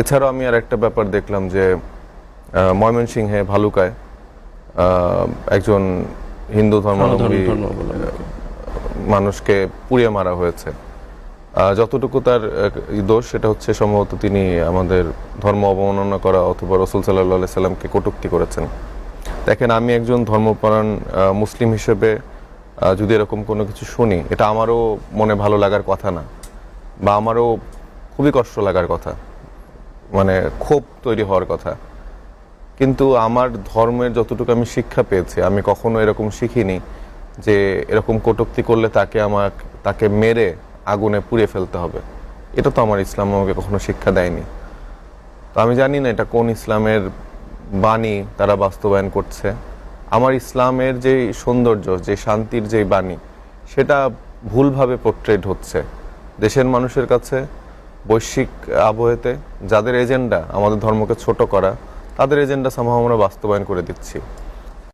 এছাড়াও আমি আর একটা ব্যাপার দেখলাম যে ময়মনসিংহে ভালুকায় একজন হিন্দু ধর্মাবলম্বী। মানুষকে পুড়িয়ে মারা হয়েছে। যতটুকু তার দোষ সেটা হচ্ছে সম্ভবত তিনি আমাদের ধর্ম অবমাননা করা অথবা রসুল সাল্লাহ সাল্লামকে কটূক্তি করেছেন। দেখেন আমি একজন ধর্মপরায়ণ মুসলিম হিসেবে যদি এরকম কোনো কিছু শুনি এটা আমারও মনে ভালো লাগার কথা না বা আমারও খুবই কষ্ট লাগার কথা। মানে ক্ষোভ তৈরি হওয়ার কথা। কিন্তু আমার ধর্মের যতটুকু আমি শিক্ষা পেয়েছি, আমি কখনো এরকম শিখিনি যে এরকম কটূক্তি করলে তাকে আমার তাকে মেরে আগুনে পুড়িয়ে ফেলতে হবে। এটা তো আমার ইসলাম আমাকে কখনো শিক্ষা দেয়নি। তো আমি জানি না এটা কোন ইসলামের বাণী তারা বাস্তবায়ন করছে। আমার ইসলামের যে সৌন্দর্য যে শান্তির যে বাণী, সেটা ভুলভাবে পোর্ট্রেট হচ্ছে। দেশের মানুষের কাছে বৈশ্বিক আবহেতে যাদের এজেন্ডা আমাদের ধর্মকে ছোট করা, তাদের এজেন্ডা সম্ভব আমরা বাস্তবায়ন করে দিচ্ছি।